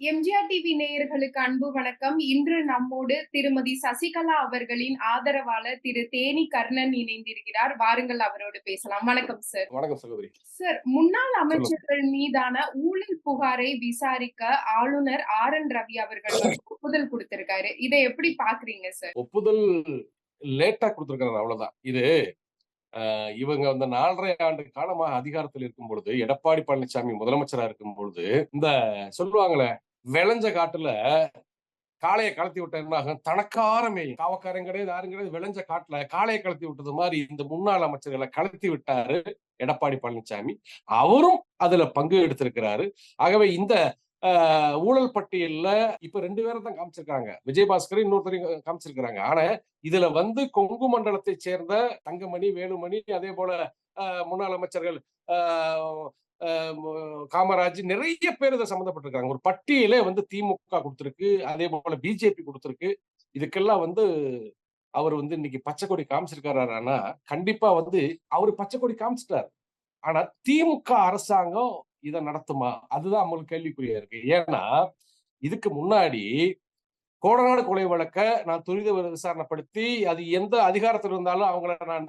MGR TV நேயர்களுக்கு அன்பு வணக்கம். இன்று நம்மோடு திருமதி சசிகலா அவர்களின் ஆதரவாளர் திரு தேனி கர்ணன் இணைந்திருக்கிறார். வாருங்கள் அவரோடு பேசலாம். வணக்கம் சார் வணக்கம் சகோதரி. சார் முன்னாள் அமைச்சர்கள் மீதான ஊழல் புகாரை விசாரிக்க ஆளுநர் ஆர் என் ரவி அவர்கள் ஒப்புதல் கொடுத்திருக்காரு. இதை எப்படி பாக்குறீங்க சார் ஒப்புதல் லேட்டா கொடுத்திருக்காரு அவ்வளவுதான். இது இவங்க அந்த நாலரை ஆண்டு காலமாக அதிகாரத்தில் இருக்கும் பொழுது எடப்பாடி பழனிசாமி முதலமைச்சரா இருக்கும் பொழுது இந்த சொல்லுவாங்களே விளைஞ்ச காட்டுல காளையை கலத்தி விட்ட என்ன ஆகும் காவக்காரன் கிடையாது யாரும் கிடையாது. விளைஞ்ச காட்டுல காளையை கலத்தி விட்டது மாதிரி இந்த முன்னாள் அமைச்சர்களை கலத்தி விட்டாரு எடப்பாடி பழனிசாமி அவரும் அதுல பங்கு எடுத்திருக்கிறாரு. ஆகவே இந்த ஆஹ், ஊழல் பட்டியல்ல இப்ப ரெண்டு பேரை தான் காமிச்சிருக்காங்க. விஜயபாஸ்கர் இன்னொருத்தரையும் காமிச்சிருக்கிறாங்க. ஆனா இதுல வந்து கொங்கு மண்டலத்தை சேர்ந்த தங்கமணி வேலுமணி அதே போல முன்னாள் அமைச்சர்கள் ஆஹ், காமராஜ் நிறைய பேர் இதை சம்மந்தப்பட்டிருக்காங்க. ஒரு பட்டியலே வந்து திமுக கொடுத்துருக்கு அதே போல பிஜேபி கொடுத்திருக்கு. இதுக்கெல்லாம் வந்து அவர் வந்து இன்னைக்கு பச்சை கொடி காமிச்சிருக்காருன்னா கண்டிப்பா வந்து அவர் பச்சை கொடி காமிச்சிட்டாரு. ஆனா திமுக அரசாங்கம் இதை நடத்துமா? அதுதான் நம்மளுக்கு கேள்விக்குறியா இருக்கு. ஏன்னா இதுக்கு முன்னாடி கோடநாடு கொலை வழக்க நான் துரித விசாரணைப்படுத்தி அது எந்த அதிகாரத்தில் இருந்தாலும் அவங்கள நான்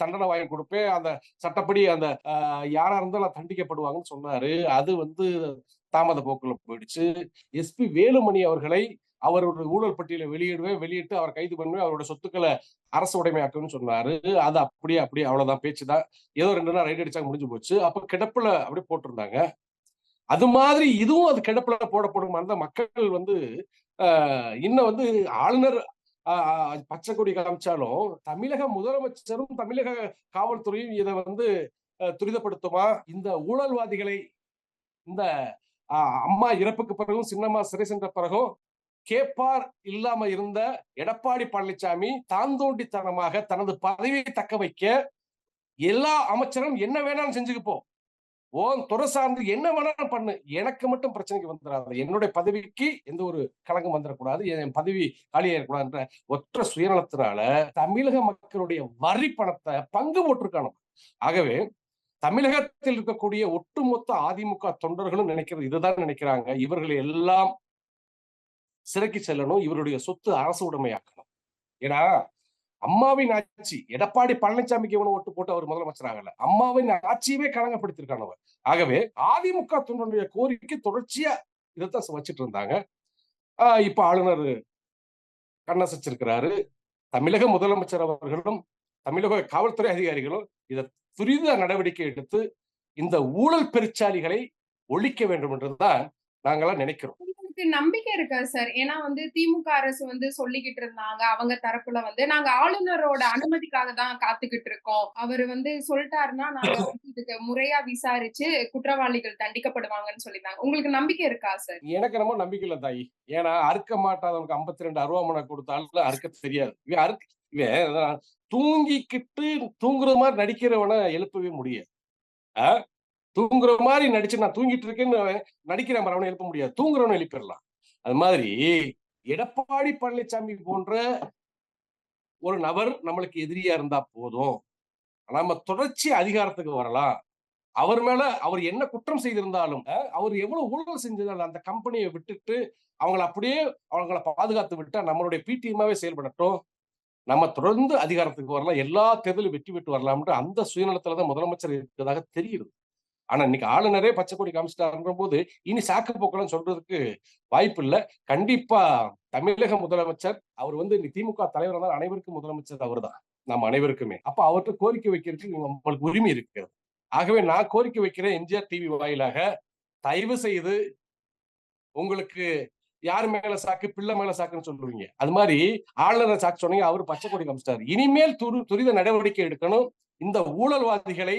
தண்டனை வாங்கி கொடுப்பேன். அந்த சட்டப்படி அந்த யாரா இருந்தாலும் தண்டிக்கப்படுவாங்கன்னு சொன்னாரு. அது வந்து தாமத போக்குல போயிடுச்சு. எஸ்பி வேலுமணி அவர்களை அவரோட ஊழல் பட்டியலை வெளியிடுவேன் வெளியிட்டு அவர் கைது பண்ணுவேன் அவரோட சொத்துக்களை அரசு உடைமையாக்குன்னு சொன்னாரு. அது அப்படியே அப்படியே அவ்வளவுதான் பேச்சுதான் ஏதோ ரெண்டு நாள் ரைட் அடிச்சாங்க முடிஞ்சு போச்சு. அப்ப கிடப்புல அப்படியே போட்டிருந்தாங்க. அது மாதிரி இதுவும் அது கிடப்புல போடப்படும். அந்த மக்கள் வந்து இன்னும் வந்து ஆளுநர் ஆஹ், பச்சை கொடி காமிச்சாலும் தமிழக முதலமைச்சரும் தமிழக காவல்துறையும் இதை வந்து துரிதப்படுத்துமா? இந்த ஊழல்வாதிகளை இந்த ஆஹ், அம்மா இறப்புக்கு பிறகும் சின்னம்மா சிறை சென்ற பிறகும் கேப்பார் இல்லாம இருந்த எடப்பாடி பழனிசாமி தாந்தோண்டித்தனமாக தனது பதவியை தக்க வைக்க எல்லா அமைச்சரும் என்ன வேணாலும் செஞ்சுக்கப்போ ஓன் துறை சார்ந்து என்ன வேணாலும் பண்ணு. எனக்கு மட்டும் பிரச்சனைக்கு வந்துடாது என்னுடைய பதவிக்கு எந்த ஒரு கலங்கம் வந்துடக்கூடாது என் பதவி காலியாயிடக்கூடாதுன்ற ஒற்ற சுயநலத்தினால தமிழக மக்களுடைய வரி பணத்தை பங்கு போட்டிருக்கானோ ஆகவே தமிழகத்தில் இருக்கக்கூடிய ஒட்டுமொத்த அதிமுக தொண்டர்களும் நினைக்கிறது இதுதான் நினைக்கிறாங்க. இவர்களை எல்லாம் சிறைக்கு செல்லணும். இவருடைய சொத்து அரசு உடைமையாக்கணும். ஏன்னா அம்மாவின் ஆட்சி எடப்பாடி பழனிசாமிக்கு இவனை ஓட்டு போட்டு அவர் முதலமைச்சர் ஆகல அம்மாவின் ஆட்சியவே களங்கப்படுத்திருக்கான் அவர். ஆகவே அதிமுக தொண்டனுடைய கோரிக்கை தொடர்ச்சியா இதைத்தான் வச்சுட்டு இருந்தாங்க. ஆஹ் இப்ப ஆளுநர் கண்ணசச்சிருக்கிறாரு. தமிழக முதலமைச்சர் அவர்களும் தமிழக காவல்துறை அதிகாரிகளும் இதை துரித நடவடிக்கை எடுத்து இந்த ஊழல் பெருச்சாலிகளை ஒழிக்க வேண்டும் என்றுதான் நாங்கெல்லாம் நினைக்கிறோம். உங்களுக்கு நம்பிக்கை இருக்கா சார். ஏன்னா வந்து திமுக அரசு வந்து சொல்லிக்கிட்டு இருந்தாங்க. அவங்க தரப்புல வந்து நாங்க ஆளுநரோட அனுமதிக்காக தான் காத்துக்கிட்டு இருக்கோம். அவர் வந்து சொல்லிட்டாருன்னா நாங்க இதுக்கு முறையா விசாரிச்சு குற்றவாளிகள் தண்டிக்கப்படுவாங்கன்னு சொல்லியிருந்தாங்க. உங்களுக்கு நம்பிக்கை இருக்கா சார்? எனக்கு ரொம்ப நம்பிக்கை இல்லை தாயி. ஏன்னா அறுக்க மாட்டாதவனுக்கு ஐம்பத்தி ரெண்டு அருவாமனை கொடுத்தாலும் அறுக்க தெரியாது. இவன் அறுக்க இவன் தூங்கிக்கிட்டு தூங்குற மாதிரி நடிக்கிறவனை எழுப்பவே முடியாது? தூங்குற மாதிரி நடிச்சு நான் தூங்கிட்டு இருக்கேன்னு நடிக்கிற மாதிரி அவனை எழுப்ப முடியாது. தூங்குறவனை எழுப்பிடலாம். அது மாதிரி எடப்பாடி பழனிசாமி போன்ற ஒரு நபர் நம்மளுக்கு எதிரியா இருந்தா போதும். நம்ம தொடர்ச்சி அதிகாரத்துக்கு வரலாம். அவர் மேல அவர் என்ன குற்றம் செய்திருந்தாலும் அவர் எவ்வளவு ஊழல் செஞ்சிருந்தாலும் அந்த கம்பெனியை விட்டுட்டு அவங்களை அப்படியே அவங்கள பாதுகாத்து விட்டா நம்மளுடைய பிடிஎம்மாவே செயல்படட்டும். நம்ம தொடர்ந்து அதிகாரத்துக்கு வரலாம். எல்லா தேர்தலும் வெற்றி பெற்று வரலாம்ன்ற அந்த சுயநலத்துல தான் முதலமைச்சர் இருக்கிறதாக தெரியுது ஆனா இன்னைக்கு ஆளுநரே பச்சை கொடி காமிச்சிட்டாருன்ற போது இனி சாக்கு போக்கெல்லாம் சொல்றதுக்கு வாய்ப்பு இல்லை கண்டிப்பா தமிழக முதலமைச்சர் அவர் வந்து இன்னைக்கு திமுக தலைவர் தான் அனைவருக்கும் முதலமைச்சர் அவர்தான். நம்ம அனைவருக்குமே. அப்ப அவர்கிட்ட கோரிக்கை வைக்கிறதுக்கு நம்மளுக்கு உரிமை இருக்கிறது. ஆகவே நான் கோரிக்கை வைக்கிறேன் எம்ஜிஆர் டிவி வாயிலாக தயவு செய்து உங்களுக்கு யார் மேல சாக்கு பிள்ளை மேல சாக்குன்னு சொல்லுவீங்க. அது மாதிரி ஆளுநர் சாக்கு சொன்னீங்க அவர் பச்சை கொடி காமிச்சிட்டாரு. இனிமேல் துரு துரித நடவடிக்கை எடுக்கணும். இந்த ஊழல்வாதிகளை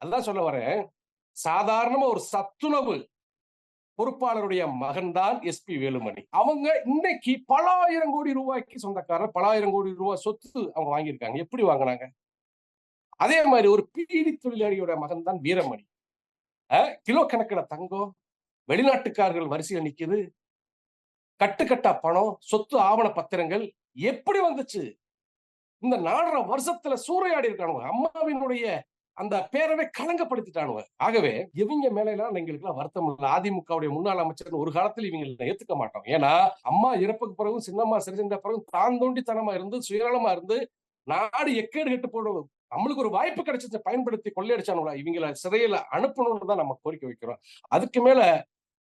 அதான் சொல்ல வரேன் சாதாரணமா ஒரு சத்துணவு பொறுப்பாளருடைய மகன்தான் எஸ்பி வேலுமணி. அவங்க இன்னைக்கு பல ஆயிரம் கோடி ரூபாய்க்கு சொந்தக்காரர் பல ஆயிரம் கோடி ரூபாய் சொத்து அவங்க வாங்கியிருக்காங்க. எப்படி வாங்கினாங்க? அதே மாதிரி ஒரு பீடி தொழிலாளியோட மகன் தான் வீரமணி கிலோ கணக்கில் தங்கம் வெளிநாட்டுக்காரர்கள் வரிசையில் நிக்குது கட்டுக்கட்டா பணம் சொத்து ஆவண பத்திரங்கள் எப்படி வந்துச்சு? இந்த நாலரை வருஷத்துல சூறையாடி இருக்கானுங்க அம்மாவினுடைய அந்த பேரவை களங்கப்படுத்திட்டானுவ ஆகவே இவங்க மேல எல்லாம் எங்களுக்கு எல்லாம் வருத்தம் இல்லை. அதிமுகவுடைய முன்னாள் அமைச்சர் ஒரு காலத்தில் இவங்க ஏத்துக்க மாட்டோம். ஏன்னா அம்மா இறப்புக்கு பிறகும் சின்னம்மா சிறிசென்ற பிறகும் தான் தோண்டித்தனமா இருந்து சுயநலமா இருந்து நாடு எக்கேடு கெட்டு போடுவோம் நம்மளுக்கு ஒரு வாய்ப்பு கிடைச்சதை பயன்படுத்தி கொள்ளையடிச்சானுங்களா? இவங்கள சிறையில அனுப்பணும்னு தான் நம்ம கோரிக்கை வைக்கிறோம். அதுக்கு மேல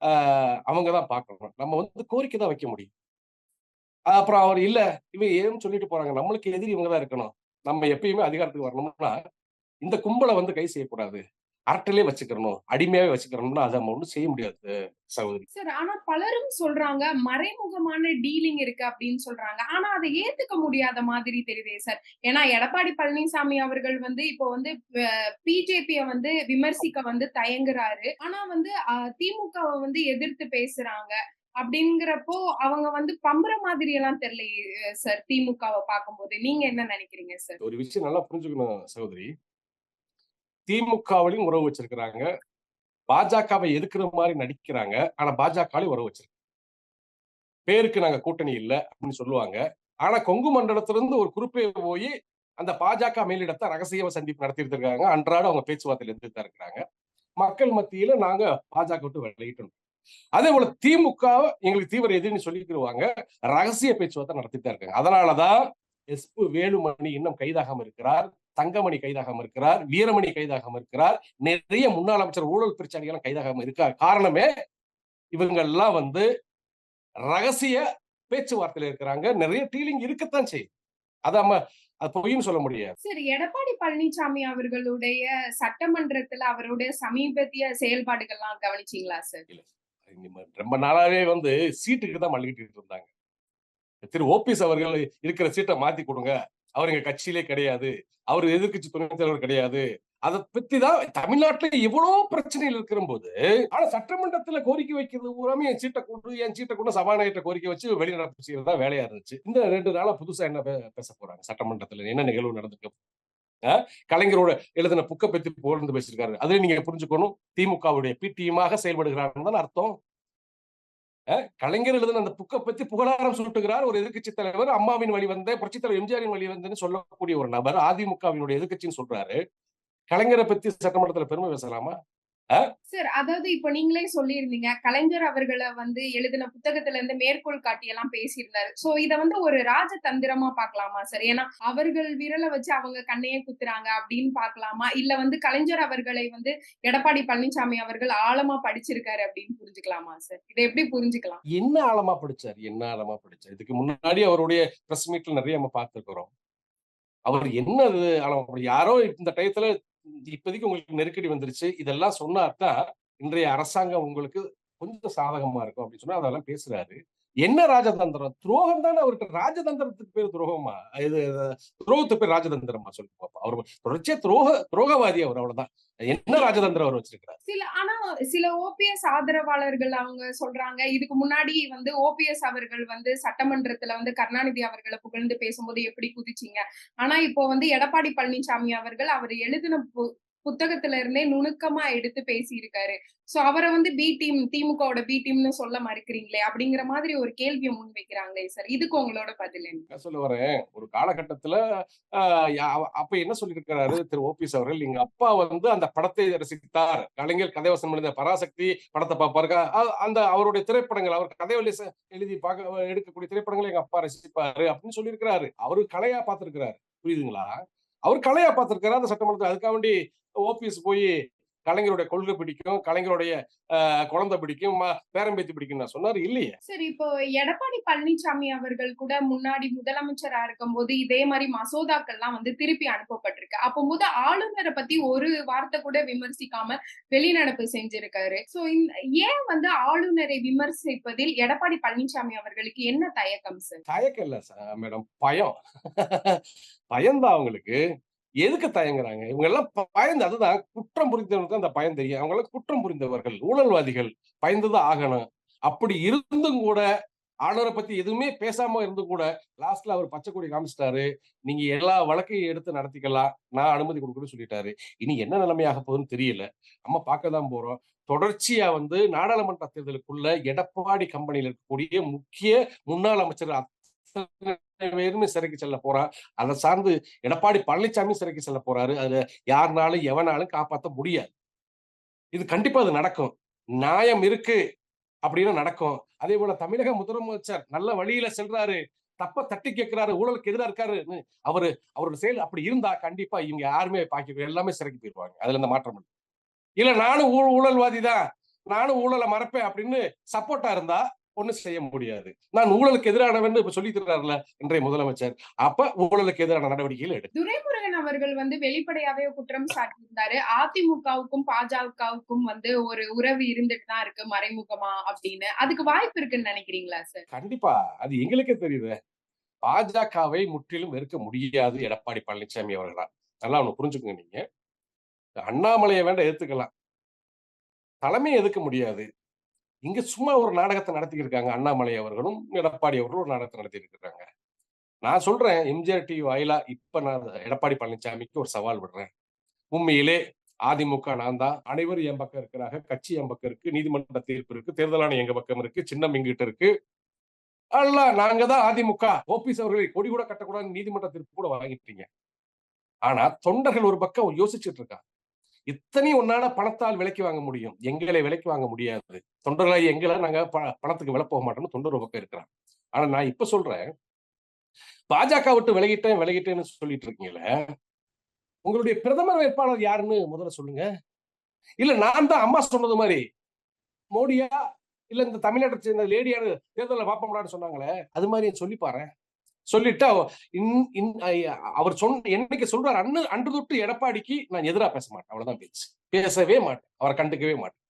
ஆஹ் அவங்க தான் பார்க்கணும். நம்ம வந்து கோரிக்கை தான் வைக்க முடியும். அப்புறம் அவர் இல்ல இவங்க ஏன்னு சொல்லிட்டு போறாங்க. நம்மளுக்கு எதிரி இவங்க தான் இருக்கணும். நம்ம எப்பயுமே அதிகாரத்துக்கு வரணும்னா இந்த கும்பலை வந்து கை செய்யக்கூடாது. அரட்டிலே வச்சுக்கிறணும். அடிமையாவே வச்சுக்கிறோம்னா அதை நம்ம ஒன்றும் செய்ய முடியாது சகோதரி. சார் ஆனா பலரும் சொல்றாங்க மறைமுகமான டீலிங் இருக்கு அப்படின்னு சொல்றாங்க. ஆனா அதை ஏத்துக்க முடியாத மாதிரி தெரியுதே சார். ஏன்னா எடப்பாடி பழனிசாமி அவர்கள் வந்து இப்போ வந்து பிஜேபிய வந்து விமர்சிக்க வந்து தயங்குறாரு. ஆனா வந்து திமுகவை வந்து எதிர்த்து பேசுறாங்க அப்படிங்கிறப்போ அவங்க வந்து பம்புற மாதிரி எல்லாம் தெரியல சார் திமுகவை பார்க்கும்போது. நீங்க என்ன நினைக்கிறீங்க சார்? ஒரு விஷயம் நல்லா புரிஞ்சுக்கணும் சகோதரி. திமுகவிலையும் உறவு வச்சிருக்கிறாங்க. பாஜகவை எதுக்குற மாதிரி நடிக்கிறாங்க. ஆனா பாஜகவிலையும் உறவு வச்சிருக்காங்க பேருக்கு நாங்க கூட்டணி இல்ல அப்படின்னு சொல்லுவாங்க. ஆனா கொங்கு மண்டலத்திலிருந்து ஒரு குறிப்பே போய் அந்த பாஜக மேலிடத்தை ரகசிய சந்திப்பு நடத்திட்டு இருக்காங்க. அன்றாட அவங்க பேச்சுவார்த்தையில இருந்துட்டு இருக்கிறாங்க. மக்கள் மத்தியில நாங்க பாஜக விட்டு விளையிட்டோம். அதே போல திமுக எங்களுக்கு தீவிர எதிர்னு சொல்லிக்கிடுவாங்க ரகசிய பேச்சுவார்த்தை நடத்திட்டு இருக்காங்க. அதனாலதான் எஸ் வேலுமணி இன்னும் கைதாகாம இருக்கிறார். தங்கமணி கைதாகாம இருக்கிறார் வீரமணி கைதாகாம இருக்கிறார் நிறைய முன்னாள் அமைச்சர் ஊழல் பிரச்சனைகள் கைதாகாம இருக்கார். காரணமே இவங்க எல்லாம் வந்து ரகசிய பேச்சுவார்த்தையில இருக்கிறாங்க. நிறைய டீலிங் இருக்கத்தான் செய்யும். அதாம அது பொய்ன்னு சொல்ல முடியாது. சரி எடப்பாடி பழனிசாமி அவர்களுடைய சட்டமன்றத்துல அவருடைய சமீபத்திய செயல்பாடுகள்லாம் கவனிச்சீங்களா சார்? ரொம்ப நாளாவே வந்து சீட்டுக்கு தான் மல்லிக்கிட்டு இருந்தாங்க. திரு ஓபிஎஸ் அவர்கள் இருக்கிற சீட்டை மாத்தி கொடுங்க. அவர் எங்க கட்சியிலே கிடையாது. அவர் எதிர்கட்சி துணைத் தலைவர் கிடையாது. அதை பத்தி தான் தமிழ்நாட்டுல எவ்வளவு பிரச்சனைகள் இருக்கிற போது ஆனா சட்டமன்றத்துல கோரிக்கை வைக்கிறது பூராமே என் சீட்டை கொண்டு என் சீட்டை கொண்டு சபாநாயகத்தை கோரிக்கை வச்சு வெளிநடப்பு செய்யறதா வேலையா இருந்துச்சு. இந்த ரெண்டு நாளா புதுசா என்ன பேச போறாங்க சட்டமன்றத்துல? என்ன நிகழ்வு நடந்திருக்கு? கலைஞரோட எழுதின புக்கை பத்தி போலந்து பேசியிருக்காரு. அதுல நீங்க புரிஞ்சுக்கணும் திமுகவுடைய பிடிஎமாக செயல்படுகிறாருன்னு தான் அர்த்தம். கலைஞர் எழுதின அந்த புக்கை பத்தி புகழாரம் சூட்டுகிறார் ஒரு எதிர்கட்சி தலைவர். அம்மாவின் வழி வந்த புரட்சி தலைவர் எம்ஜிஆரின் வழி வந்தன்னு சொல்லக்கூடிய ஒரு நபர் அதிமுகவினுடைய எதிர்கட்சின்னு சொல்றாரு. கலைஞரை பத்தி சட்டமன்றத்துல பெருமை பேசலாமா? சார் அதாவது இப்ப நீங்களே சொல்லியிருந்தீங்க கலைஞர் அவர்களை வந்து எழுதின புத்தகத்துல இருந்து மேற்கோள் காட்டி எல்லாம் பேசியிருந்தாரு. சோ இத வந்து ஒரு ராஜதந்திரமா பாக்கலாமா சார் ஏன்னா அவர்கள் விரலை வச்சு அவங்க கண்ணையே குத்துறாங்க அப்படின்னு பாக்கலாமா இல்ல வந்து கலைஞர் அவர்களை வந்து எடப்பாடி பழனிசாமி அவர்கள் ஆழமா படிச்சிருக்காரு அப்படின்னு புரிஞ்சுக்கலாமா சார் இதை எப்படி புரிஞ்சுக்கலாம்? என்ன ஆழமா படிச்சாரு? என்ன ஆழமா படிச்சார்? இதுக்கு முன்னாடி அவருடைய பிரஸ் மீட்ல நிறைய நம்ம பார்த்துருக்கிறோம். அவர் என்ன ஆழமா யாரோ இந்த டயத்துல இப்போதைக்கு உங்களுக்கு நெருக்கடி வந்துருச்சு. இதெல்லாம் சொன்னாதான் இன்றைய அரசாங்கம் உங்களுக்கு கொஞ்சம் சாதகமா இருக்கும் அப்படின்னு சொன்னா அதெல்லாம் பேசுறாரு. என்ன ராஜதந்திரம்? துரோகம் தானே அவர்கிட்ட ராஜதந்திரத்துக்கு பேர் துரோகமா? இது துரோகத்துக்கு பேர் ராஜதந்திரமா? சொல்லி பார்ப்போம் அவர் தொடர்ச்சியா துரோக துரோகவாதி அவர் அவ்வளவுதான். என்ன ராஜதந்திரம் அவர் வச்சிருக்கிறார்? சில ஆனா சில ஓபிஎஸ் ஆதரவாளர்கள் அவங்க சொல்றாங்க. இதுக்கு முன்னாடி வந்து ஓபிஎஸ் அவர்கள் வந்து சட்டமன்றத்துல வந்து கருணாநிதி அவர்களை புகழ்ந்து பேசும்போது எப்படி குதிச்சிங்க? ஆனா இப்போ வந்து எடப்பாடி பழனிசாமி அவர்கள் அவர் எழுதின புத்தகத்துல இருந்தே நுணுக்கமா எடுத்து பேசியிருக்காரு. சோ அவரை வந்து பி டீம் திமுகவோட பி டீம்னு சொல்ல மறுக்கிறீங்களே அப்படிங்கிற மாதிரி ஒரு கேள்வியை முன்வைக்கிறாங்களே சார் இதுக்கு உங்களோட பதில் என்ன? சொல்ல வரேன். ஒரு காலகட்டத்துல அப்ப என்ன சொல்லியிருக்கிறாரு திரு. ஓபிஎஸ் அவர்கள்? எங்க அப்பா வந்து அந்த படத்தை ரசித்தார். கலைஞர் கதைவசம் எழுந்த பராசக்தி படத்தை பார்ப்பாரு. அந்த அவருடைய திரைப்படங்கள் அவர் கதை எழுதி பார்க்க எடுக்கக்கூடிய திரைப்படங்களை எங்க அப்பா ரசிப்பாரு அப்படின்னு சொல்லியிருக்கிறாரு. அவரு கலையா பார்த்திருக்கிறாரு. புரியுதுங்களா? அவர் கலையா பார்த்திருக்காரு அந்த சட்டமன்றத்தில். அதுக்காக வேண்டி ஓபிஎஸ் போய் கலைஞருடைய கொள்கை பிடிக்கும் கலைஞருடைய குழந்தை பிடிக்கும் பேரம்பேத்தி பிடிக்கும் நான் சொன்னாரு இல்லையே? சரி இப்போ எடப்பாடி பழனிசாமி அவர்கள் கூட முன்னாடி முதலமைச்சரா இருக்கும் போது இதே மாதிரி மசோதாக்கள்லாம் வந்து திருப்பி அனுப்பப்பட்டிருக்கு. அப்போ போது ஆளுநரை பத்தி ஒரு வார்த்தை கூட விமர்சிக்காம வெளிநடப்பு செஞ்சிருக்காரு. சோ ஏன் வந்து ஆளுநரை விமர்சிப்பதில் எடப்பாடி பழனிசாமி அவர்களுக்கு என்ன தயக்கம் சார் தயக்கம் இல்ல மேடம். பயம். பயம்தான் அவங்களுக்கு. எதுக்கு தயங்குறாங்க? இவங்க எல்லாம் பயந்து அதுதான் குற்றம் புரிந்தவர்களுக்கு அந்த பயம் தெரியும். அவங்க எல்லாம் குற்றம் புரிந்தவர்கள் ஊழல்வாதிகள் பயந்துதான் ஆகணும். அப்படி இருந்தும் கூட ஆளுநரை பத்தி எதுவுமே பேசாம இருந்து கூட லாஸ்ட்ல அவர் பச்சை கொடி காமிச்சிட்டாரு. நீங்க எல்லா வழக்கையும் எடுத்து நடத்திக்கலாம். நான் அனுமதி கொடுக்கணும்னு சொல்லிட்டாரு. இனி என்ன நிலைமையாக போகுதுன்னு தெரியல. நம்ம பார்க்க தான் போறோம். தொடர்ச்சியா வந்து நாடாளுமன்ற தேர்தலுக்குள்ள எடப்பாடி கம்பெனியில் இருக்கக்கூடிய முக்கிய முன்னாள் அமைச்சர் பேருமே சிறைக்கு செல்ல போறான் அதை சார்ந்து எடப்பாடி பழனிசாமி சிறைக்கு செல்ல போறாரு. அதுல யாருனாலும் எவனாலும் காப்பாற்ற முடியாது. இது கண்டிப்பா அது நடக்கும். நியாயம் இருக்கு அப்படின்னு நடக்கும். அதே போல தமிழக முதலமைச்சர் நல்ல வழியில செல்றாரு. தப்ப தட்டி கேட்கிறாரு ஊழலுக்கு எதிராக இருக்காருன்னு அவரு அவரோட செயல் அப்படி இருந்தா கண்டிப்பா இவங்க யாருமே பாக்கி எல்லாமே சிறைக்கு போயிடுவாங்க அதுல இந்த மாற்றம் இல்லை. இல்ல நானும் ஊழல்வாதி தான். நானும் ஊழலை மறப்பேன் அப்படின்னு சப்போர்ட்டா இருந்தா ஒண்ணும் செய்ய முடியாது. நான் ஊழலுக்கு எதிரானவன் இப்ப சொல்லி தர்றாருல இன்றைய முதலமைச்சர். அப்ப ஊழலுக்கு எதிரான நடவடிக்கைகள் எடு துரைமுருகன் அவர்கள் வந்து வெளிப்படையாவே குற்றம் சாட்டியிருந்தாரு. அதிமுகவுக்கும் பாஜகவுக்கும் வந்து ஒரு உறவு இருந்துட்டு தான் இருக்கு மறைமுகமா அப்படின்னு. அதுக்கு வாய்ப்பு இருக்குன்னு நினைக்கிறீங்களா சார் கண்டிப்பா. அது எங்களுக்கே தெரியுது. பாஜகவை முற்றிலும் வெறுக்க முடியாது எடப்பாடி பழனிசாமி அவர்களா நல்லா ஒண்ணு புரிஞ்சுக்கோங்க நீங்க. அண்ணாமலையை வேண்ட ஏத்துக்கலாம். தலைமை எதுக்க முடியாது. இங்க சும்மா ஒரு நாடகத்தை நடத்திக்கிட்டு இருக்காங்க அண்ணாமலை அவர்களும் எடப்பாடி அவர்களும் ஒரு நாடகத்தை நடத்திட்டு இருக்காங்க நான் சொல்றேன் எம்ஜிஆர் டிவி வாயிலா இப்ப நான் எடப்பாடி பழனிசாமிக்கு ஒரு சவால் விடுறேன். உண்மையிலே அதிமுக நான் தான். அனைவரும் என் பக்கம் இருக்கிறாங்க. கட்சி என் பக்கம் இருக்கு. நீதிமன்ற தீர்ப்பு இருக்கு. தேர்தலான எங்க பக்கம் இருக்கு. சின்னம் எங்கிட்ட இருக்கு. அல்ல நாங்க தான் அதிமுக. ஓபிஎஸ் அவர்களை கொடி கூட கட்டக்கூடாது நீதிமன்ற தீர்ப்பு கூட வாங்கிட்டீங்க. ஆனா தொண்டர்கள் ஒரு பக்கம் யோசிச்சுட்டு இருக்காங்க. இத்தனை ஒன்னான பணத்தால் விலைக்கு வாங்க முடியும். எங்களை விலைக்கு வாங்க முடியாது. தொண்டர்களை எங்களை நாங்க ப- பணத்துக்கு விலை போக மாட்டோம்னு தொண்டர் பக்கம் இருக்கிறான் ஆனா நான் இப்ப சொல்றேன் பாஜக விட்டு விலகிட்டேன் விலகிட்டேன்னு சொல்லிட்டு இருக்கீங்களே உங்களுடைய பிரதமர் வேட்பாளர் யாருன்னு முதல்ல சொல்லுங்க. இல்ல நான் தான் அம்மா சொன்னது மாதிரி. மோடியா? இல்ல இந்த தமிழ்நாட்டை சேர்ந்த லேடியான தேர்தலில் பார்ப்போம்டான்னு சொன்னாங்களே அது மாதிரி சொல்லி பாரு சொல்லிட்டு அவர் சொன்ன என்னைக்கு சொல்றாரு அண்ணு அன்று தொட்டு எடப்பாடிக்கு நான் எதிரா பேச மாட்டேன். அவ்வளவுதான் பேச்சு. பேசவே மாட்டேன். அவரை கண்டுக்கவே மாட்டேன்.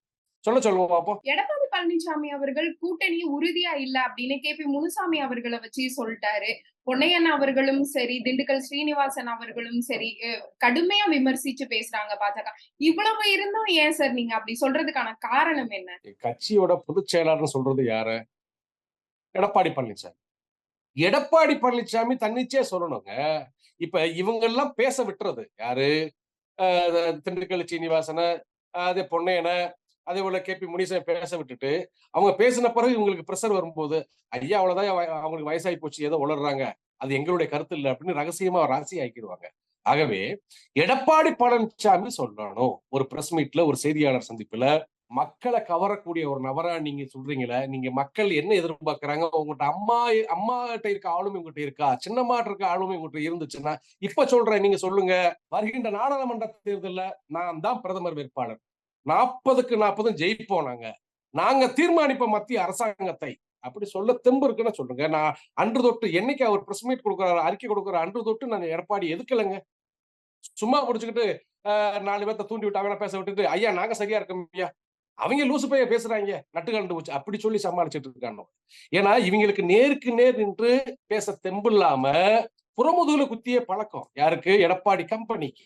சொல்ல சொல்லுவோம் பார்ப்போம் எடப்பாடி பழனிசாமி அவர்கள் கூட்டணி உறுதியா இல்ல அப்படின்னு கே. பி. முனுசாமி அவர்களை வச்சு சொல்லிட்டாரு. பொன்னையன் அவர்களும் சரி திண்டுக்கல் ஸ்ரீனிவாசன் அவர்களும் சரி கடுமையா விமர்சிச்சு பேசுறாங்க பாஜக. இவ்வளவு இருந்தும் ஏன் சார் நீங்க அப்படி சொல்றதுக்கான காரணம் என்ன? கட்சியோட பொதுச் செயலாளர்னு சொல்றது யாரு? எடப்பாடி பழனிசாமி. எடப்பாடி பழனிசாமி தன்னிச்சே சொல்லணுங்க. இப்ப இவங்க எல்லாம் பேச விட்டுறது யாரு? திண்டுக்கல் சீனிவாசன அதே பொன்னையன அதே போல கே பி முனிசாமி பேச விட்டுட்டு அவங்க பேசின பிறகு இவங்களுக்கு ப்ரெஷர் வரும்போது ஐயா அவ்வளவுதான் அவங்களுக்கு வயசாகி போச்சு ஏதோ உளர்றாங்க. அது எங்களுடைய கருத்து இல்லை அப்படின்னு ரகசியமா ராசி ஆக்கிடுவாங்க. ஆகவே எடப்பாடி பழனிசாமி சொல்லணும். ஒரு பிரஸ் மீட்ல ஒரு செய்தியாளர் சந்திப்புல மக்களை கவரக்கூடிய ஒரு நபரா நீங்க சொல்றீங்களே நீங்க மக்கள் என்ன எதிர்பார்க்கறாங்க? உங்ககிட்ட அம்மா அம்மா கிட்ட இருக்க ஆளுமை உங்ககிட்ட இருக்கா? சின்னம்மாட்ட இருக்க ஆளுமை உங்ககிட்ட இருந்துச்சுன்னா இப்ப சொல்றேன் நீங்க சொல்லுங்க. வருகின்ற நாடாளுமன்ற தேர்தல்ல நான் தான் பிரதமர் வேட்பாளர். நாற்பதுக்கு நாற்பதும் ஜெயிப்போம் நாங்க. நாங்க தீர்மானிப்போம் மத்திய அரசாங்கத்தை. அப்படி சொல்ல தெம்பு இருக்குன்னு சொல்லுங்க. நான் அன்று தொட்டு என்னைக்கு அவர் பிரஸ் மீட் கொடுக்குறாரு அறிக்கை கொடுக்குற அன்று தொட்டு நான் எடப்பாடி எதுக்கலைங்க? சும்மா முடிச்சுக்கிட்டு நாலு பேர்த்த தூண்டி விட்டு பேச விட்டுட்டு ஐயா நாங்க சரியா இருக்கோம் ஐயா. அவங்க லூசு பைய பேசுறாங்க. நட்டு போச்சு. அப்படி சொல்லி சமாளிச்சுட்டு இருக்காங்க ஏன்னா இவங்களுக்கு நேருக்கு நேர் நின்று பேச தெம்பு இல்லாம புறமுதுகுல குத்திய பழக்கம். யாருக்கு? எடப்பாடி கம்பெனிக்கு.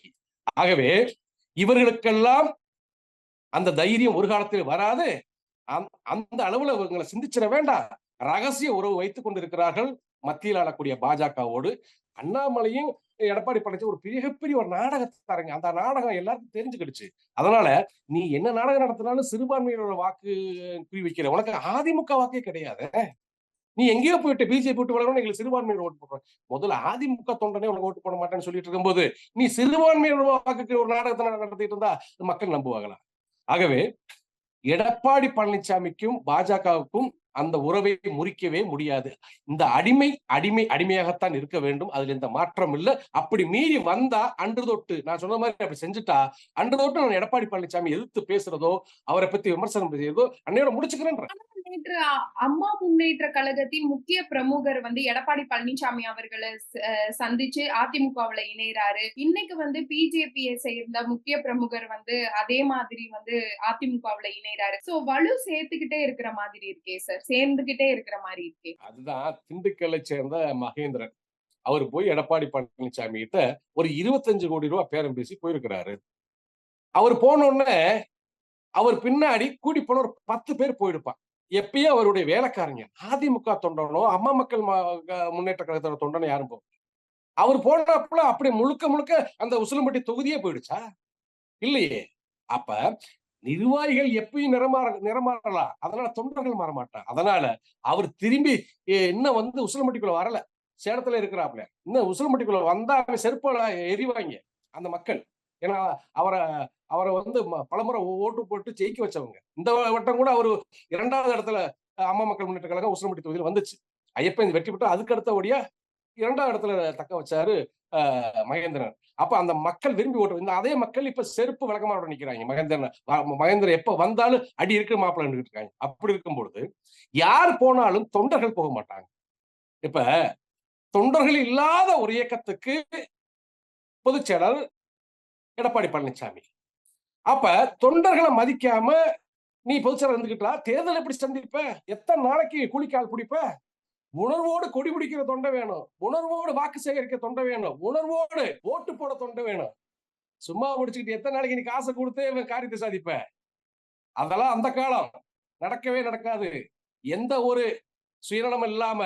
ஆகவே இவர்களுக்கெல்லாம் அந்த தைரியம் ஒரு காலத்தில் வராது. அந்த அளவுல இவங்களை சிந்திச்சிட வேண்டாம். ரகசிய உறவு வைத்துக் கொண்டிருக்கிறார்கள். மத்தியில் ஆளக்கூடிய பாஜகவோடு. அண்ணாமலையும் எடப்பாடி பழனிசாமி ஒரு மிகப்பெரிய ஒரு நாடகத்தை தரங்க அந்த நாடகம் எல்லாருக்கும் தெரிஞ்சுக்கிடுச்சு. அதனால நீ என்ன நாடகம் நடத்தினாலும் சிறுபான்மையினோட வாக்கு குறி வைக்கிற உனக்கு அதிமுக வாக்கே கிடையாது. நீ எங்கேயோ போயிட்டு பிஜேபி விட்டு வளரணும் எங்களுக்கு சிறுபான்மையினர் ஓட்டு போடுறோம் முதல்ல அதிமுக தொண்டனே உனக்கு ஓட்டு போட மாட்டேன்னு சொல்லிட்டு இருக்கும்போது நீ சிறுபான்மையினர் வாக்குக்கு ஒரு நாடகத்தை நடத்திட்டு இருந்தா மக்கள் நம்புவாங்களா? ஆகவே எடப்பாடி பழனிசாமிக்கும் பாஜகவுக்கும் அந்த உறவை முறிக்கவே முடியாது. இந்த அடிமை அடிமை அடிமையாகத்தான் இருக்க வேண்டும். அதுல எந்த மாற்றம் இல்ல. அப்படி மீறி வந்தா அன்று தொட்டு நான் சொன்ன மாதிரி அப்படி செஞ்சுட்டா அன்று தொட்டு நான் எடப்பாடி பழனிசாமி எதிர்த்து பேசுறதோ அவரை பத்தி விமர்சனம் செய்யறதோ அன்னையோட முடிச்சுக்கிறேன் முன்னேற்ற அம்மா முன்னேற்ற கழகத்தின் முக்கிய பிரமுகர் வந்து எடப்பாடி பழனிசாமி அவர்களை சந்திச்சு அதிமுகவுல இணையறாரு. இன்னைக்கு வந்து பிஜேபியை சேர்ந்த முக்கிய பிரமுகர் வந்து அதே மாதிரி வந்து அதிமுகவுல இணையறாரு. சோ வலு சேர்த்துக்கிட்டே இருக்கிற மாதிரி இருக்கே சார் சேர்ந்துகிட்டே இருக்கிற மாதிரி இருக்கே. அதுதான் திண்டுக்கல்லை சேர்ந்த மகேந்திரன். அவர் போய் எடப்பாடி பழனிசாமி கிட்ட ஒரு இருபத்தஞ்சு கோடி ரூபாய் பேரம் பேசி போயிருக்கிறாரு. அவர் போன உடனே அவர் பின்னாடி கூடி போன ஒரு பத்து பேர் போயிருப்பான் எப்பயும் அவருடைய வேலைக்காரங்க. அதிமுக தொண்டனோ அம்மா மக்கள் முன்னேற்ற கழகத்தோட தொண்டனோ யாரும் போகும் அவர் போனப்பல அப்படி முழுக்க முழுக்க அந்த உசிலம்பட்டி தொகுதியே போயிடுச்சா? இல்லையே. அப்ப நிர்வாகிகள் எப்பயும் நிறமாற நிறமாறலாம். அதனால தொண்டர்கள் மாற அதனால அவர் திரும்பி இன்னும் வந்து உசிலம்பட்டிக்குள்ள வரல. சேலத்துல இருக்கிறாப்ல இன்னும் உசிலம்பட்டிக்குள்ள வந்தா அவன் செருப்பால எரிவாங்க அந்த மக்கள். ஏன்னா அவரை அவரை வந்து பலமுறை ஓட்டு போட்டு ஜெயிக்க வச்சவங்க. இந்த வட்டம் கூட அவர் இரண்டாவது இடத்துல அம்மா மக்கள் முன்னேற்ற கழகம் உசிலம்பட்டி தொகுதியில் வந்துச்சு. ஐயப்பன் வெற்றி பெற்று அதுக்கு அடுத்தபடியா இரண்டாவது இடத்துல தக்க வச்சாரு மகேந்திரன். அப்ப அந்த மக்கள் விரும்பி ஓட்டு இந்த அதே மக்கள் இப்ப செருப்பு விளக்கமாரோட நிக்கிறாங்க. மகேந்திரன் மகேந்திரன் எப்ப வந்தாலும் அடி இருக்கு மாப்பிள்ளை இருக்காங்க. அப்படி இருக்கும்பொழுது யார் போனாலும் தொண்டர்கள் போக மாட்டாங்க. இப்ப தொண்டர்கள் இல்லாத ஒரு இயக்கத்துக்கு பொதுச் செயலாளர் எடப்பாடி பழனிசாமி அப்ப தொண்டர்களை மதிக்காம நீ பொதுச் இருந்துகிட்டா தேர்தல் எப்படி சந்திப்ப? எத்தனை நாளைக்கு கூலிக்கால் குடிப்ப உணர்வோடு கொடி பிடிக்கிற தொண்டை வேணும். உணர்வோடு வாக்கு சேகரிக்க தொண்டை வேணும். உணர்வோடு ஓட்டு போட தொண்டை வேணும். சும்மா முடிச்சுக்கிட்டு எத்தனை நாளைக்கு நீ காசை கொடுத்து இவன் காரியத்தை சாதிப்ப? அதெல்லாம் அந்த காலம். நடக்கவே நடக்காது. எந்த ஒரு சுயநலம் இல்லாம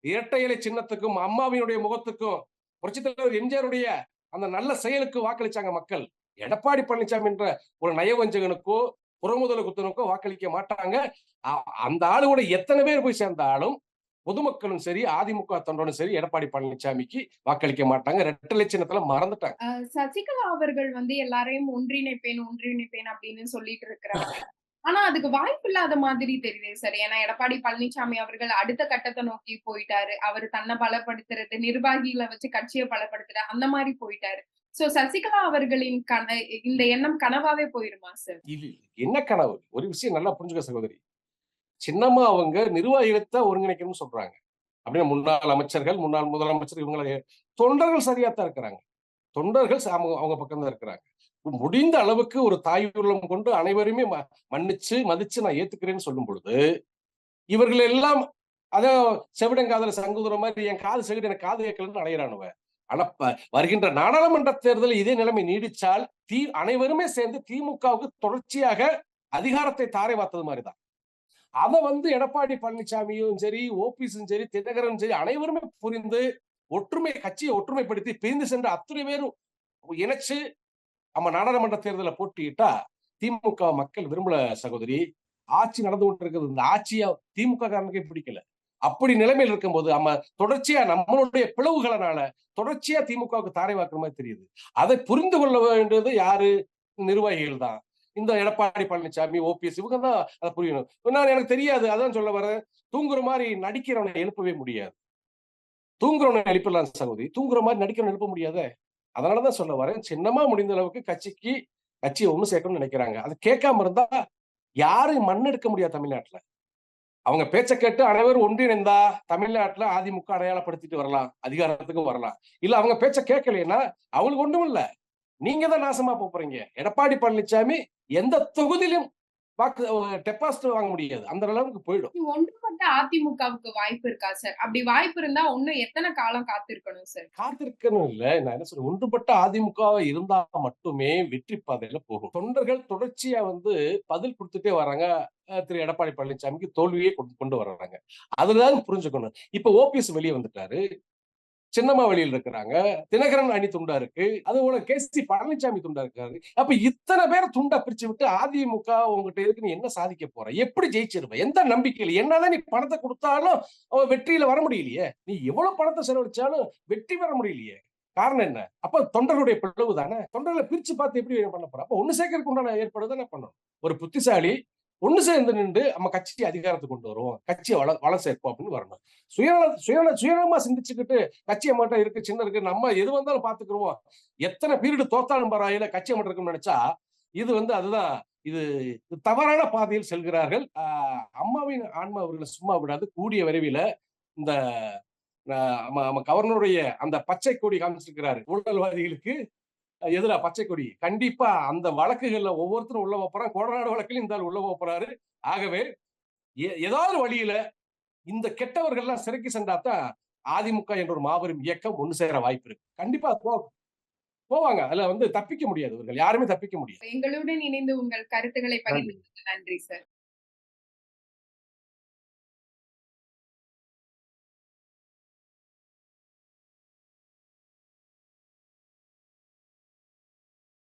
இரட்டை இலை சின்னத்துக்கும் அம்மாவினுடைய முகத்துக்கும் புரட்சித் தலைவர் எம்ஜிஆருடைய அந்த நல்ல செயலுக்கு வாக்களிச்சாங்க மக்கள். எடப்பாடி பழனிசாமி என்ற ஒரு நயவஞ்சகனுக்கோ புறமுதல குத்தனுக்கோ வாக்களிக்க மாட்டாங்க. அந்த ஆளு கூட எத்தனை பேர் போய் சேர்ந்தாலும் பொதுமக்களும் சரி அதிமுக தொண்டனும் சரி எடப்பாடி பழனிசாமிக்கு வாக்களிக்க மாட்டாங்க. ரெட்டலை சின்னத்துல மறந்துட்டாங்க. சசிகலா அவர்கள் வந்து எல்லாரையும் ஒன்றிணைப்பேன் ஒன்றிணைப்பேன் அப்படின்னு சொல்லிட்டு இருக்கிறாங்க. ஆனா அதுக்கு வாய்ப்பு இல்லாத மாதிரி தெரியுது சார். ஏன்னா எடப்பாடி பழனிசாமி அவர்கள் அடுத்த கட்டத்தை நோக்கி போயிட்டாரு. அவர் தன்னை பலப்படுத்துறது நிர்வாகிகளை வச்சு கட்சியை பலப்படுத்துறது அந்த மாதிரி போயிட்டாரு. சோ சசிகலா அவர்களின் கன இந்த எண்ணம் கனவாவே போயிருமா சார் இது என்ன கனவு? ஒரு விஷயம் நல்லா புரிஞ்சுக்க சகோதரி. சின்னம்மா அவங்க நிர்வாகிகத்தை ஒருங்கிணைக்கணும்னு சொல்றாங்க. அப்படியே முன்னாள் அமைச்சர்கள் முன்னாள் முதலமைச்சர் இவங்களை தொண்டர்கள் சரியாத்தான் இருக்கிறாங்க. தொண்டர்கள் அவங்க அவங்க பக்கம் தான் இருக்கிறாங்க. முடிந்த அளவுக்கு ஒரு தாய் உள்ளம் கொண்டு அனைவருமே ம- மன்னிச்சு மதிச்சு நான் ஏத்துக்கிறேன்னு சொல்லும் பொழுது இவர்கள் எல்லாம் அத செவிடங்காதல சங்குதுற மாதிரி என் காது செவிடு எனக்கு காது கேட்கலன்னு அலையிறானுவ. ஆனா வருகின்ற நாடாளுமன்ற தேர்தலில் இதே நிலைமை நீடிச்சால் தீ அனைவருமே சேர்ந்து திமுகவுக்கு தொடர்ச்சியாக அதிகாரத்தை தாரை வார்த்தது மாதிரிதான். அதை வந்து எடப்பாடி பழனிசாமியும் சரி ஓபிஎஸும் சரி தினகரனும் சரி அனைவருமே புரிந்து ஒற்றுமை கட்சியை ஒற்றுமைப்படுத்தி பிரிந்து சென்ற அத்தனை பேரும் இணைச்சு நம்ம நாடாளுமன்ற தேர்தலில் போட்டியிட்டா திமுக மக்கள் விரும்பல சகோதரி. ஆட்சி நடந்து கொண்டு இந்த ஆட்சியை திமுக காரனுக்கே பிடிக்கல. அப்படி நிலைமையில் இருக்கும்போது நம்ம தொடர்ச்சியா நம்மளுடைய பிளவுகளனால தொடர்ச்சியா திமுகவுக்கு தாரை வாக்குற மாதிரி தெரியுது. அதை புரிந்து கொள்ள வேண்டியது யாரு? நிர்வாகிகள் தான். இந்த எடப்பாடி பழனிசாமி ஓபிஎஸ் இவங்க தான் அதை புரியணும். நான் எனக்கு தெரியாது. அதான் சொல்ல வரேன் தூங்குற மாதிரி நடிக்கிறவனை எழுப்பவே முடியாது. தூங்குறவனை எழுப்பலாம் சகோதரி. தூங்குற மாதிரி நடிக்கிறவனை எழுப்ப முடியாதே? அதனாலதான் சொல்ல வரேன் சின்னமா முடிந்த அளவுக்கு கட்சிக்கு கட்சியை ஒண்ணு சேர்க்கணும்னு நினைக்கிறாங்க. அதை கேட்காம இருந்தா யாரும் மண்ணெடுக்க முடியாது தமிழ்நாட்டுல. அவங்க பேச்ச கேட்டு அனைவரும் ஒன்றிணைந்தா தமிழ்நாட்டுல அதிமுக அடையாளப்படுத்திட்டு வரலாம் அதிகாரத்துக்கு வரலாம். இல்ல அவங்க பேச்ச கேட்கலைன்னா அவங்களுக்கு ஒண்ணும் இல்ல நீங்க தான் நாசமா போறீங்க. எடப்பாடி பழனிசாமி எந்த தொகுதியிலும் வாக்கு டெபாசிட் வாங்க முடியாது. அந்த அளவுக்கு போயிடும். ஒன்றுபட்ட அதிமுகவுக்கு வாய்ப்பு இருக்கா சார்? அப்படி வாய்ப்பு இருந்தா இன்னும் எத்தனை காலம் காத்திருக்கணும் சார்? காத்திருக்கணும் இல்ல. நான் என்ன சொல்றேன்? ஒன்றுபட்ட அதிமுக இருந்தா மட்டுமே வெற்றி பாதையில போகும். தொண்டர்கள் தொடர்ச்சியா வந்து பதில் கொடுத்துட்டே வராங்க. திரு. எடப்பாடி பழனிசாமிக்கு தோல்வியே கொண்டு கொண்டு வர்றாங்க. அதுதான் புரிஞ்சுக்கணும். இப்ப ஓபிஎஸ் வெளியே வந்துட்டாரு. சின்னம்மா வெளியில் இருக்கிறாங்க. தினகரன் அணி துண்டா இருக்கு. அது போல கே சி பழனிசாமி துண்டா இருக்காரு. அப்ப இத்தனை பேர் துண்டா பிரிச்சு விட்டு அதிமுக உங்ககிட்ட இருக்கு நீ என்ன சாதிக்க போற? எப்படி ஜெயிச்சிருவ எந்த நம்பிக்கையில? என்னதான் நீ பணத்தை கொடுத்தாலும் வெற்றியில வர முடியலையே. நீ எவ்வளவு பணத்தை செலவழிச்சாலும் வெற்றி பெற முடியலையே. காரணம் என்ன? அப்ப தொண்டர்களுடைய பிளவு தானே தொண்டர்களை பிரிச்சு பார்த்து எப்படி பண்ண போற? அப்ப ஒண்ணு சேர்க்கறதுக்கு உண்டான ஏற்பாடு தானே பண்ணணும்? ஒரு புத்திசாலி ஒண்ணு சேர்ந்து நின்று நம்ம கட்சி அதிகாரத்துக்கு கொண்டு வருவோம். கட்சியை வள வளம் சேர்ப்போம் அப்படின்னு வரணும். சுயநல சுயநல சுயநலமா சிந்திச்சுக்கிட்டு கட்சியை மட்டும் இருக்கு சின்ன இருக்கு நம்ம எது வந்தாலும் பாத்துக்கிருவோம். எத்தனை பீரியடு தோத்தாலும் பரவாயில்ல கட்சியை மட்டும் இருக்குன்னு நினைச்சா இது வந்து அதுதான் இது தவறான பாதையில் செல்கிறார்கள். ஆஹ் அம்மாவின் ஆன்மா அவர்களை சும்மா விடாது. கூடிய விரைவில் இந்த ஆஹ் நம்ம கவர்னருடைய அந்த பச்சை கொடி காமிச்சிருக்கிறாரு. ஊழல்வாதிகளுக்கு எதிரா பச்சை கொடி கண்டிப்பா அந்த வழக்குகள்ல ஒவ்வொருத்தரும் உள்ள போறான். கோடநாடு வழக்கிலும் இந்த ஆள் உள்ள போறாரு. ஆகவே ஏதாவது வழியில இந்த கெட்டவர்கள்லாம் சிறைக்கு சென்றாதான் அதிமுக என்ற ஒரு மாபெரும் இயக்கம் ஒண்ணு சேர வாய்ப்பு இருக்கு. கண்டிப்பா போவாங்க. அதுல வந்து தப்பிக்க முடியாது இவர்கள். யாருமே தப்பிக்க முடியாது. எங்களுடன் இணைந்து உங்கள் கருத்துக்களை பகிர்ந்து நன்றி சார்.